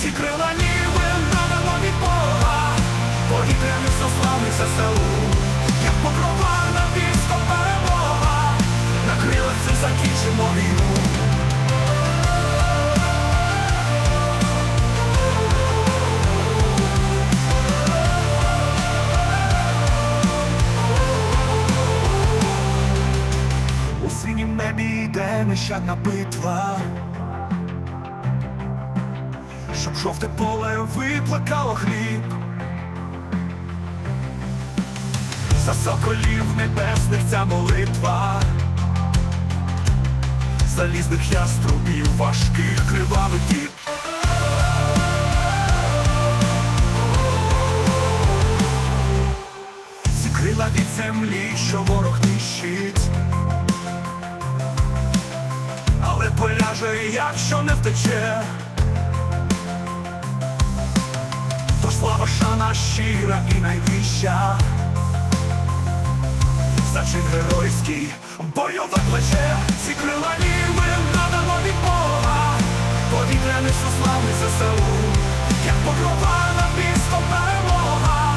Всі крила ніби надало від Бога, повітряний сославний ЗСУ, як покрова на військо перемога, на крилах це закінчимо війну. У синім небі йде нещадна битва. Щоб жовте поле виплакало хліб. За соколів небесних ця молитва. Залізних яструбів важких кривавих діб Ці крила від землі, що ворог нищить. Але поляже, якщо не втече. Щира і найвища. За чин геройський бойове плече, ці крила ніби надано від Бога, повітряний сославний ЗСУ, як покрова на місто перемога,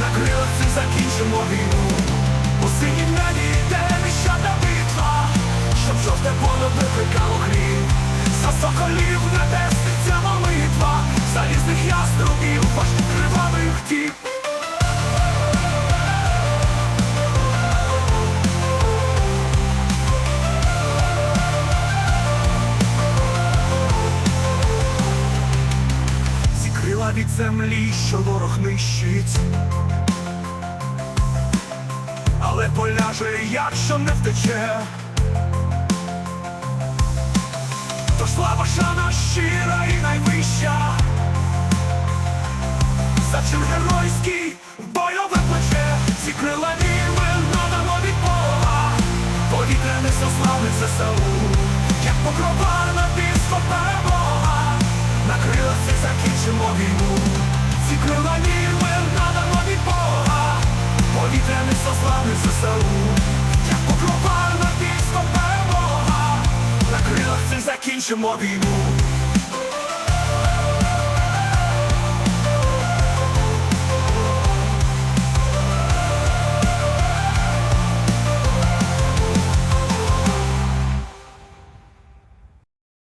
на крилах цих закінчимо війну, Ці від землі, що ворог нищить, але поляже, якщо не втече. То слава шана щира і найвища, за чин геройський бойове плече, ці крила ніби надано від Бога, повітряне сославне ЗСУ, як покрова на крилах закінчимо війну, ці крила ніби надано від Бога, повітряне сославне ЗСУ, як покропа на піско перемога, на крилах цих закінчимо війну.